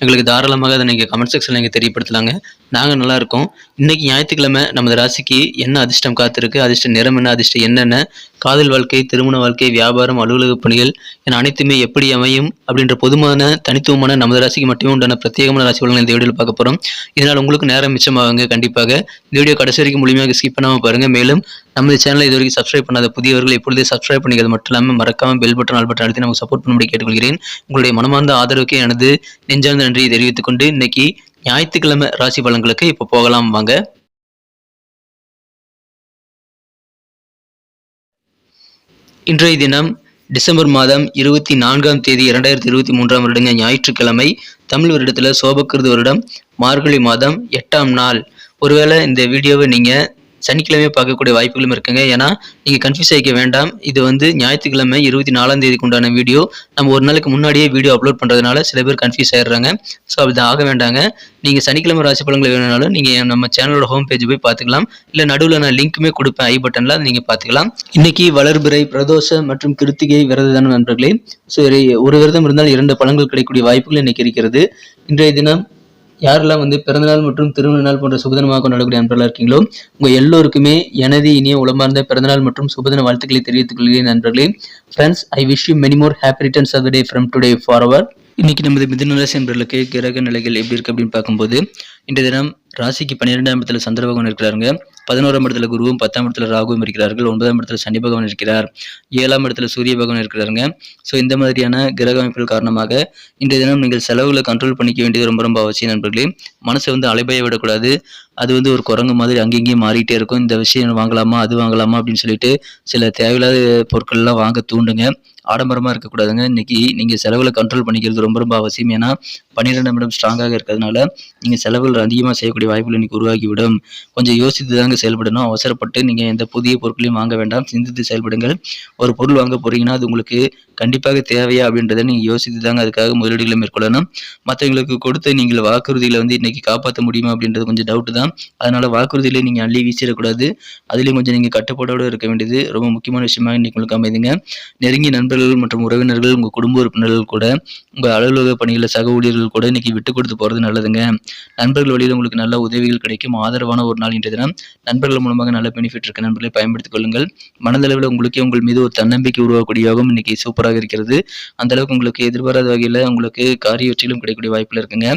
எங்களுக்கு தாராளமாக அதை நீங்கள் கமெண்ட் செக்ஷனில் நீங்கள் தெரியப்படுத்தலாங்க. நாங்கள் நல்லாயிருக்கோம் இன்றைக்கி ஞாயிற்றுக்கிழமை நமது ராசிக்கு என்ன அதிர்ஷ்டம் காத்திருக்கு? அதிர்ஷ்ட நிறம் என்ன? அதிர்ஷ்டம் என்னென்ன காதல் வாழ்க்கை திருமண வாழ்க்கை வியாபாரம் அலுவலக பணிகள் என அனைத்துமே எப்படி அமையும்? அப்படின்ற பொதுவான தனித்துவமான நமது ராசிக்கு மட்டுமே உண்டான பிரத்யேகமான ராசி பலன்களை இந்த வீடியோவில் பார்க்க போகிறோம் இதனால் உங்களுக்கு நேரம் மிச்சமாகுங்க கண்டிப்பாக. இந்த வீடியோ கடைசி வரைக்கும் முழுமையாக ஸ்கிப் பண்ணாமல் பாருங்கள் மேலும் நமது சேனலை இது வரைக்கும் சப்ஸ்கிரைப் பண்ணாத புதியவர்கள் இப்பொழுதே சப்ஸ்கிரைப் பண்ணிக்கிறது மட்டும் இல்லாமல் மறக்காம பெல் பட்டன் ஆல் பட்டன் அழுத்தி நமக்கு சப்போர்ட் பண்ணும்படி கேட்டுக்கொள்கிறேன். உங்களுடைய மனமார்ந்த ஆதரவுக்கு எனது நெஞ்சார்ந்த நன்றியை தெரிவித்துக் கொண்டு இன்னைக்கு ஞாயிற்றுக்கிழமை ராசி பலன்களுக்கு இப்போ போகலாம் வாங்க. இன்றைய தினம் டிசம்பர் மாதம் இருபத்தி நான்காம் தேதி இரண்டாயிரத்தி இருபத்தி மூன்றாம் வருடங்க ஞாயிற்றுக்கிழமை. தமிழ் வருடத்தில் சோபக்கிருது வருடம். மார்கழி மாதம் எட்டாம் நாள். ஒருவேளை இந்த வீடியோவை நீங்கள் சனிக்கிழமை பார்க்கக்கூடிய வாய்ப்புகளும் இருக்குங்க. ஏன்னா நீங்கள் கன்ஃபியூஸ் ஆகிக்க வேண்டாம். இது வந்து ஞாயிற்றுக்கிழமை இருபத்தி நாலாம் தேதிக்கு உண்டான வீடியோ நம்ம ஒரு நாளைக்கு முன்னாடியே வீடியோ அப்லோட் பண்ணுறதுனால சில பேர் கன்ஃபியூஸ் ஆயிடுறாங்க. ஸோ அப்படி ஆக வேண்டாங்க. நீங்கள் சனிக்கிழமை ராசி பலன்கள் வேணும்னாலும் நீங்கள் நம்ம சேனலோட ஹோம் பேஜ் போய் பார்த்துக்கலாம். இல்லை நடுவில் நான் லிங்க்குமே கொடுப்பேன் ஐ பட்டனில் அதை நீங்கள் பார்த்துக்கலாம். இன்னைக்கு வளர்பிறை பிரதோஷ மற்றும் கிருத்திகை விரததான நண்பர்களே? ஸோ ஒரு விரதம் இருந்தால் இரண்டு பழங்கள் கிடைக்கக்கூடிய வாய்ப்புகள் இன்னைக்கு இருக்கிறது. இன்றைய தினம் யாரெல்லாம் வந்து பிறந்தநாள் மற்றும் திருமண நாள் போன்ற சுபதினமாக கொண்டாடக்கூடிய நண்பர்களாக இருக்கீங்களோ உங்கள் எல்லோருக்குமே எனது இனிய உளமார்ந்த பிறந்தநாள் மற்றும் சுபதின வாழ்த்துக்களை தெரிவித்துக் கொள்கிறேன் நண்பர்களே. Friends I wish you many more happy returns of the day from today for our இன்னைக்கு நமது மிதுன ராசி நண்பர்களுக்கு கிரக நிலைகள் எப்படி இருக்கு அப்படின்னு பார்க்கும்போது இன்றைய தினம் ராசிக்கு பன்னிரெண்டாம் இடத்துல சந்திரபகவான் இருக்கிறாங்க பதினோராம் இடத்துல குருவும் பத்தாம் இடத்துல ராகுவும் இருக்கிறார்கள். ஒன்பதாம் இடத்துல சனி பகவான் இருக்கிறார். ஏழாம் இடத்துல சூரிய பகவான் இருக்கிறாருங்க. ஸோ இந்த மாதிரியான கிரக அமைப்புகள் காரணமாக இன்றைய தினம் நீங்கள் செலவுகளை கண்ட்ரோல் பண்ணிக்க வேண்டியது ரொம்ப ரொம்ப அவசியம் நண்பர்களே. மனசை வந்து அலைபய விடக்கூடாது. அது வந்து ஒரு குரங்கு மாதிரி அங்கேயும் மாறிட்டே இருக்கும். இந்த விஷயம் வாங்கலாமா அது வாங்கலாமா அப்படின்னு சொல்லிட்டு சில தேவையில்லாத பொருட்கள்லாம் வாங்க தூண்டுங்க. ஆடம்பரமாக இருக்கக்கூடாதுங்க. இன்றைக்கி நீங்கள் செலவில் கண்ட்ரோல் பண்ணிக்கிறது ரொம்ப ரொம்ப அவசியம். ஏன்னா பன்னிரெண்டாம் இடம் ஸ்ட்ராங்காக இருக்கிறதுனால நீங்கள் செலவுகள் அதிகமாக செய்யக்கூடிய வாய்ப்புகள் இன்றைக்கி உருவாகிவிடும். கொஞ்சம் யோசித்து தாங்க செயல்படணும். அவசரப்பட்டு நீங்கள் எந்த புதிய பொருட்களையும் வாங்க வேண்டாம். சிந்தித்து செயல்படுங்கள். ஒரு பொருள் வாங்க போகிறீங்கன்னா அது உங்களுக்கு கண்டிப்பாக தேவையா அப்படின்றத நீங்கள் யோசித்து தாங்க அதுக்காக முதலீடுகளை மேற்கொள்ளணும். மற்றவங்களுக்கு கொடுத்து நீங்கள் வாக்குறுதிகளை வந்து இன்றைக்கி காப்பாற்ற முடியுமா அப்படின்றது கொஞ்சம் டவுட்டு தான். அதனால் வாக்குறுதியிலே நீங்கள் அள்ளி வீசிடக்கூடாது. அதுலேயும் கொஞ்சம் நீங்கள் கட்டுப்பாடோடு இருக்க வேண்டியது ரொம்ப முக்கியமான விஷயமாக இன்றைக்கி உங்களுக்கு அமைதுங்க. நெருங்கிய நண்பர்கள் மற்றும் உறவினர்கள் உங்கள் குடும்ப உறுப்பினர்கள் கூட உங்கள் அலுவலக பணிகளில் சக ஊழியர்கள் கூட இன்றைக்கி விட்டு கொடுத்து போகிறது நல்லதுங்க. நண்பர்கள் வழியில் உங்களுக்கு நல்ல உதவிகள் கிடைக்கும். ஆதரவான ஒரு நாள் இன்றைய தினம் நண்பர்கள் மூலமாக நல்ல பெனிஃபிட் இருக்க. நண்பர்களை பயன்படுத்திக் கொள்ளுங்கள். மனதளவில் உங்களுக்கே உங்கள் மீது ஒரு தன்னம்பிக்கை உருவாக்கக்கூடிய யோகம் இன்றைக்கி சூப்பராக இருக்கிறது. அந்தளவுக்கு உங்களுக்கு எதிர்பாராத வகையில் உங்களுக்கு காரிய வெற்றிகளும் கிடைக்கக்கூடிய வாய்ப்பில் இருக்குங்க.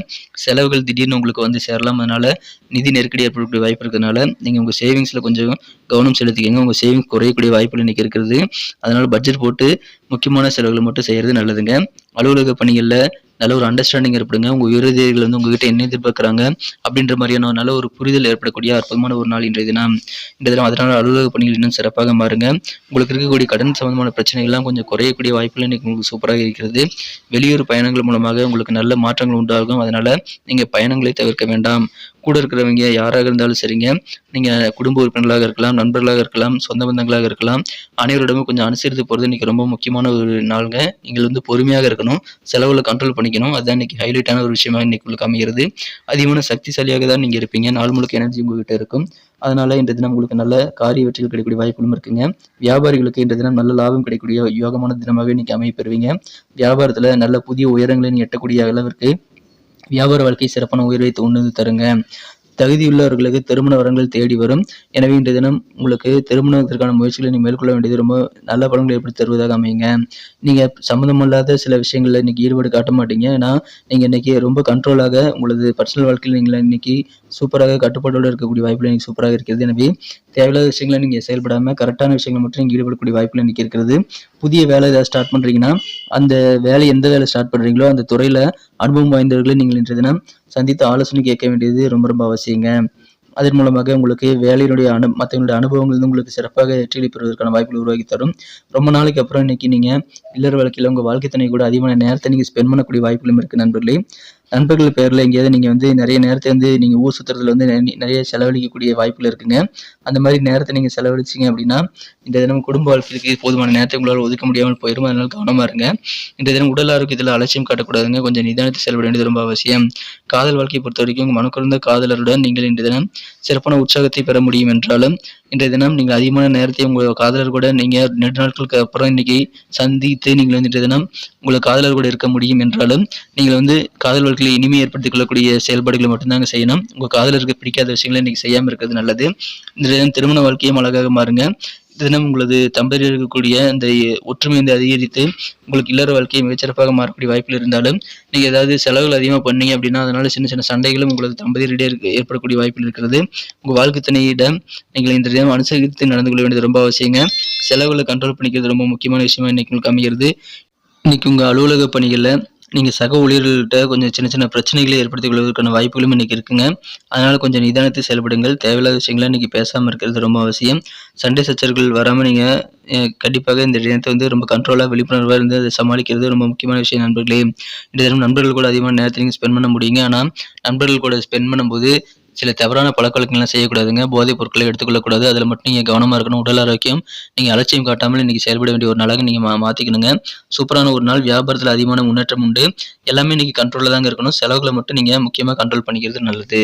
செலவுகள் திடீர்னு உங்களுக்கு வந்து சேரலாம். அதனால் நிதி நெருக்கடி ஏற்படக்கூடிய வாய்ப்பு இருக்கிறதுனால நீங்கள் உங்கள் சேவிங்ஸில் கொஞ்சம் கவனம் செலுத்திக்கங்க. உங்கள் சேவிங்ஸ் குறையக்கூடிய வாய்ப்புகள் இன்னைக்கு இருக்கிறது. அதனால் பட்ஜெட் போட்டு முக்கியமான செலவுகளை மட்டும் செய்கிறது நல்லதுங்க. அலுவலக பணிகளில் நல்ல ஒரு அண்டர்ஸ்டாண்டிங் ஏற்படுங்க. உங்கள் உயரதிகள் வந்து உங்ககிட்ட என்ன எதிர்பார்க்குறாங்க அப்படின்ற மாதிரியான நல்ல ஒரு புரிதல் ஏற்படக்கூடிய அற்புதமான ஒரு நாள் இன்றைய தினம். இந்த தினம் அதனால் அலுவலக பணிகள் இன்னும் சிறப்பாக மாறுங்க. உங்களுக்கு இருக்கக்கூடிய கடன் சம்பந்தமான பிரச்சனைகள்லாம் கொஞ்சம் குறையக்கூடிய வாய்ப்புகள் இன்னைக்கு உங்களுக்கு சூப்பராக இருக்கிறது. வெளியூர் பயணங்கள் மூலமாக உங்களுக்கு நல்ல மாற்றங்கள் உண்டாகும். அதனால நீங்கள் பயணங்களை தவிர்க்க வேண்டாம். கூட இருக்கிறவங்க யாராக இருந்தாலும் சரிங்க. நீங்கள் குடும்ப உறுப்பினர்களாக இருக்கலாம் நண்பர்களாக இருக்கலாம் சொந்த பந்தங்களாக இருக்கலாம். அனைவரிடமும் கொஞ்சம் அனுசரித்து போகிறது இன்னைக்கு ரொம்ப முக்கியமான ஒரு நாளுங்க. நீங்கள் வந்து பொறுமையாக இருக்கணும். செலவில் கண்ட்ரோல் பண்ணிக்கணும் அதுதான் இன்னைக்கு ஹைலைட்டான ஒரு விஷயமா இன்னைக்கு உங்களுக்கு அமைகிறது. அதிகமான சக்திசாலியாக தான் நீங்கள் இருப்பீங்க. நாள் முழுக்க எனர்ஜி உங்ககிட்ட இருக்கும். அதனால இன்றைய தினம் உங்களுக்கு நல்ல காரிய வெற்றிகள் கிடைக்கக்கூடிய வாய்ப்புகளும் இருக்குங்க. வியாபாரிகளுக்கு இன்றைய தினம் நல்ல லாபம் கிடைக்கக்கூடிய யோகமான தினமாக இன்னைக்கு அமைப்பெறுவீங்க வியாபாரத்தில் நல்ல புதிய உயரங்களை நீங்கள் எட்டக்கூடிய அளவிற்கு வியாபார வாழ்க்கை சிறப்பான உயர்வை தோன்று தருங்க. தகுதியுள்ளவர்களுக்கு திருமண வரங்கள் தேடி வரும். எனவே இன்றைய தினம் உங்களுக்கு திருமணத்திற்கான முயற்சிகளை நீங்கள் மேற்கொள்ள வேண்டியது ரொம்ப நல்ல பலன்களை ஏற்படுத்தி தருவதாக அமையுங்க. நீங்கள் சம்மந்தமில்லாத சில விஷயங்களில் இன்னைக்கு ஈடுபாடு காட்ட மாட்டீங்க. ஏன்னா நீங்கள் இன்னைக்கு ரொம்ப கண்ட்ரோலாக உங்களது பர்சனல் வாழ்க்கையில் நீங்கள் இன்னைக்கு சூப்பராக கட்டுப்பாட்டோடு இருக்கக்கூடிய வாய்ப்புகள் இன்னைக்கு சூப்பராக இருக்கிறது. எனவே தேவையில்லாத விஷயங்களை நீங்கள் செயல்படாமல் கரெக்டான விஷயங்களை மட்டும் நீங்கள் ஈடுபடக்கூடிய வாய்ப்புகள் இன்னைக்கு இருக்கிறது. புதிய வேலை ஏதாவது ஸ்டார்ட் பண்ணுறீங்கன்னா அந்த வேலை எந்த வேலை ஸ்டார்ட் பண்ணுறீங்களோ அந்த துறையில் அனுபவம் வாய்ந்தவர்களை நீங்கள் இன்றைய தினம் சந்தித்து ஆலோசனை கேட்க வேண்டியது ரொம்ப ரொம்ப அவசியங்க. அதன் மூலமாக உங்களுக்கு வேலையினுடைய அனு மற்றவங்களுடைய அனுபவங்கள் வந்து உங்களுக்கு சிறப்பாக வெற்றிகளை பெறுவதற்கான வாய்ப்புகள் உருவாக்கி தரும். ரொம்ப நாளைக்கு அப்புறம் இன்னைக்கு நீங்கள் இல்லற வாழ்க்கையில் உங்கள் வாழ்க்கை துணை கூட அதிகமான நேரத்தை நீங்கள் ஸ்பெண்ட் பண்ணக்கூடிய வாய்ப்புகளும் இருக்குது நண்பர்களே. நண்பர்கள் பேரில் எங்கேயாவது நீங்கள் வந்து நிறைய நேரத்தை வந்து நீங்கள் ஊர் சுற்றுறதுல வந்து நிறைய செலவழிக்கக்கூடிய வாய்ப்புகள் இருக்குங்க. அந்த மாதிரி நேரத்தை நீங்கள் செலவழிச்சிங்க அப்படின்னா இந்த தினம் குடும்ப வாழ்க்கைக்கு போதுமான நேரத்தை உங்களால் ஒதுக்க முடியாமல் போயிடும் அதனால் கவனமாக இருங்க. இந்த தினம் உடல் ஆரோக்கியத்தில் அலட்சியம் காட்டக்கூடாதுங்க. கொஞ்சம் நிதானத்தை செலவிட வேண்டியது ரொம்ப அவசியம். காதல் வாழ்க்கையை பொறுத்த வரைக்கும் உங்கள் மனக்குறந்த காதலருடன் நீங்கள் இந்த தினம் சிறப்பான உற்சாகத்தை பெற முடியும் என்றாலும் இன்றைய தினம் நீங்கள் அதிகமான நேரத்தை உங்கள் காதலர் கூட நீங்கள் நெடு நாட்களுக்கு அப்புறம் இன்னைக்கு சந்தித்து நீங்கள் வந்து இன்றைய தினம் உங்கள் காதலர் கூட இருக்க முடியும் என்றாலும் நீங்கள் வந்து காதல் வாழ்க்கையில் இனிமை ஏற்படுத்திக் கொள்ளக்கூடிய செயல்பாடுகளை மட்டும்தாங்க செய்யணும். உங்கள் காதலருக்கு பிடிக்காத விஷயங்களை இன்னைக்கு செய்யாமல் இருக்கிறது நல்லது. இன்றைய தினம் திருமண வாழ்க்கையும் அழகாக மாறுங்க. தினம் உங்களது தம்பதியில் இருக்கக்கூடிய இந்த ஒற்றுமை வந்து அதிகரித்து உங்களுக்கு இல்லற வாழ்க்கையை மிகச்சிறப்பாக மாறக்கூடிய வாய்ப்பில் இருந்தாலும் நீங்கள் ஏதாவது செலவுகள் அதிகமாக பண்ணீங்க அப்படின்னா அதனால சின்ன சின்ன சண்டைகளும் உங்களது தம்பதியிடையே இருக்க ஏற்படக்கூடிய வாய்ப்பில் இருக்கிறது. உங்கள் வாழ்க்கை துணையிடம் நீங்கள் இந்த தினம் அனுசரித்து நடந்து கொள்ள வேண்டியது ரொம்ப அவசியங்க. செலவுகளை கண்ட்ரோல் பண்ணிக்கிறது ரொம்ப முக்கியமான விஷயமா இன்னைக்கு உங்களுக்கு அமைகிறது. இன்னைக்கு உங்கள் அலுவலக பணிகளில் நீங்கள் சக ஊழியர்கள்ட்ட கொஞ்சம் சின்ன சின்ன பிரச்சனைகளை ஏற்படுத்திக் கொள்வதற்கான வாய்ப்புகளும் இன்றைக்கி இருக்குங்க. அதனால் கொஞ்சம் நிதானத்தை செயல்படுங்கள். தேவையில்லாத விஷயங்களை இன்றைக்கி பேசாமல் இருக்கிறது ரொம்ப அவசியம். சண்டை சச்சரவுகள் வராமல் நீங்கள் கண்டிப்பாக இந்த நேரத்தை வந்து ரொம்ப கண்ட்ரோலாக விழிப்புணர்வாக இருந்து அதை சமாளிக்கிறது ரொம்ப முக்கியமான விஷயம் நண்பர்களே. இந்த தினம் நண்பர்கள் கூட அதிகமான நேரத்தை நீங்கள் ஸ்பெண்ட் பண்ண முடியுங்க. ஆனால் நண்பர்கள் கூட ஸ்பெண்ட் பண்ணும்போது சில தவறான பழக்கவழக்கங்கள்லாம் செய்யக்கூடாதுங்க. போதைப் பொருட்களை எடுத்துக்கொள்ளக்கூடாது. அதில் மட்டும் நீங்கள் கவனமாக இருக்கணும். உடல் ஆரோக்கியம் நீங்கள் அலட்சியம் காட்டாமல் இன்றைக்கி செயல்பட வேண்டிய ஒரு நாளாக நீங்கள் மா மாற்றிக்கணுங்க சூப்பரான ஒரு நாள். வியாபாரத்தில் அதிகமான முன்னேற்றம் உண்டு. எல்லாமே இன்றைக்கி கண்ட்ரோலில் தாங்க இருக்கணும். செலவுகளை மட்டும் நீங்கள் முக்கியமாக கண்ட்ரோல் பண்ணிக்கிறது நல்லது.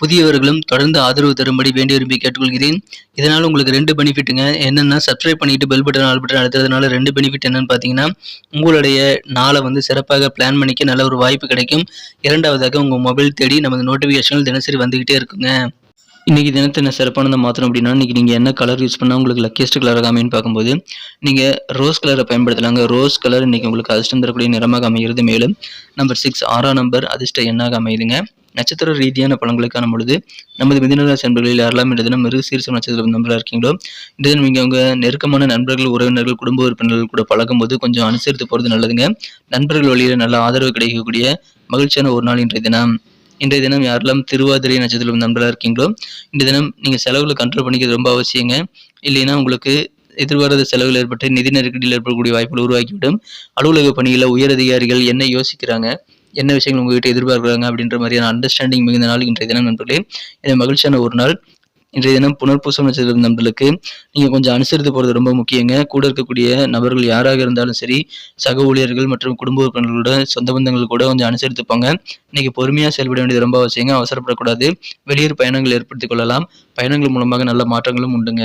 புதியவர்களும் தொடர்ந்து ஆதரவு தரும்படி வேண்டி விரும்பி கேட்டுக்கொள்கிறேன். இதனால் உங்களுக்கு ரெண்டு பெனிஃபிட்டுங்க என்னென்னா சப்ஸ்கிரைப் பண்ணிட்டு பெல் பட்டன் ஆல் பட்டன் அழுத்துறதுனால ரெண்டு பெனிஃபிட் என்னன்னு பார்த்தீங்கன்னா உங்களுடைய நாளை வந்து சிறப்பாக பிளான் பண்ணிக்க நல்ல ஒரு வாய்ப்பு கிடைக்கும். இரண்டாவதாக உங்கள் மொபைல் தேடி நமது நோட்டிஃபிகேஷன்கள் தினசரி வந்துக்கிட்டே இருக்குங்க. இன்றைக்கி தினத்தை என்ன சிறப்பானதை மாற்றணும் அப்படின்னா இன்றைக்கி நீங்கள் என்ன கலர் யூஸ் பண்ணால் உங்களுக்கு லக்கியஸ்ட் கலராக அமைன்னு பார்க்கும்போது நீங்கள் ரோஸ் கலரை பயன்படுத்தலாங்க. ரோஸ் கலர் இன்றைக்கி உங்களுக்கு அதிர்ஷ்டம் தரக்கூடிய நிறமாக அமைகிறது. மேலும் நம்பர் சிக்ஸ் ஆறாம் நம்பர் அதிர்ஷ்ட எண்ணாக அமையுதுங்க. நட்சத்திர ரீதியான பலன்களை காணும் பொழுது நமது மிதனராசி நண்பர்களில் யாரெல்லாம் இந்த தினம் மிருக சீர்சம் நட்சத்திரம் நம்பராக இருக்கீங்களோ இந்த தினம் நீங்கள் அவங்க நெருக்கமான நண்பர்கள் உறவினர்கள் குடும்ப உறுப்பினர்கள் கூட பழகும்போது கொஞ்சம் அனுசரித்து போகிறது நல்லதுங்க. நண்பர்கள் வழியில் நல்ல ஆதரவு கிடைக்கக்கூடிய மகிழ்ச்சியான ஒரு நாள் இன்றைய தினம். இன்றைய தினம் யாரெல்லாம் திருவாதிரை நட்சத்திரம் நண்பராக இருக்கீங்களோ இந்த தினம் நீங்கள் செலவுகளை கண்ட்ரோல் பண்ணிக்கிறது ரொம்ப அவசியங்க. இல்லைன்னா உங்களுக்கு எதிர்பாராத செலவில் ஏற்பட்டு நிதி நெருக்கடியில் ஏற்படக்கூடிய வாய்ப்புகள் உருவாக்கிவிடும் அலுவலக பணியில் உயர் அதிகாரிகள் என்ன யோசிக்கிறாங்க என்ன விஷயங்கள் உங்ககிட்ட எதிர்பார்க்குறாங்க அப்படின்ற மாதிரியான அண்டர்ஸ்டாண்டிங் மிகுந்த நாள் இன்றைய தினம் நண்பர்களே. இது மகிழ்ச்சியான ஒரு நாள். இன்றைய தினம் புனர்பூசம் நட்சத்திரம் நண்பர்களுக்கு. நீங்கள் கொஞ்சம் அனுசரித்து போகிறது ரொம்ப முக்கியங்க. கூட இருக்கக்கூடிய நபர்கள் யாராக இருந்தாலும் சரி சக ஊழியர்கள் மற்றும் குடும்ப உறுப்பினர்களோட சொந்த பந்தங்கள் கூட கொஞ்சம் அனுசரித்து போங்க இன்னைக்கு பொறுமையாக செயல்பட வேண்டியது ரொம்ப அவசியங்க. அவசரப்படக்கூடாது. வெளியூர் பயணங்கள் ஏற்படுத்திக் கொள்ளலாம். பயணங்கள் மூலமாக நல்ல மாற்றங்களும் உண்டுங்க.